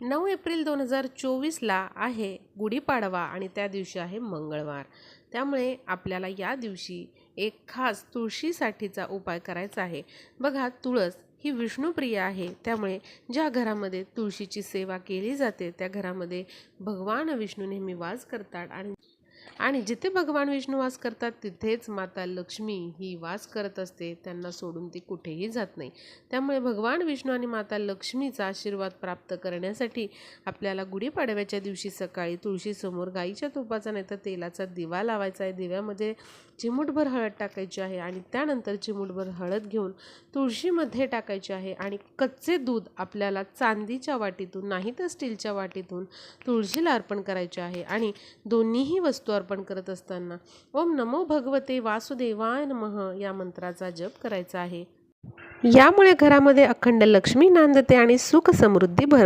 नऊ एप्रिल दोन हजार चोवीसला आहे गुढीपाडवा आणि त्या दिवशी आहे मंगळवार. त्यामुळे आपल्याला या दिवशी एक खास तुळशीसाठीचा उपाय करायचा आहे. बघा तुळस ही विष्णुप्रिय आहे. त्यामुळे ज्या घरामध्ये तुळशीची सेवा केली जाते त्या घरामध्ये भगवान विष्णू नेहमी वास करतात आणि आणि जिथे भगवान विष्णू वास करतात तिथेच माता लक्ष्मी ही वास करत असते. त्यांना सोडून ती कुठेही जात नाही. त्यामुळे भगवान विष्णू आणि माता लक्ष्मीचा आशीर्वाद प्राप्त करण्यासाठी आपल्याला गुढीपाडव्याच्या दिवशी सकाळी तुळशीसमोर गाईच्या तुपाचा नाही तर तेलाचा दिवा लावायचा आहे. दिव्यामध्ये चिमूटभर हळद टाकायची आहे आणि त्यानंतर चिमूटभर हळद घेऊन तुळशीमध्ये टाकायची आहे आणि कच्चे दूध आपल्याला चांदीच्या वाटीतून नाही तर स्टीलच्या वाटीतून तुळशीला अर्पण करायचे आहे. आणि दोन्हीही वस्तू अर्पण करत असताना ओम नमो भगवते वासुदेवाय नमः या मंत्राचा जप करायचा आहे. यामुळे घरामध्ये अखंड लक्ष्मी नांदते आणि सुख समृद्धी भर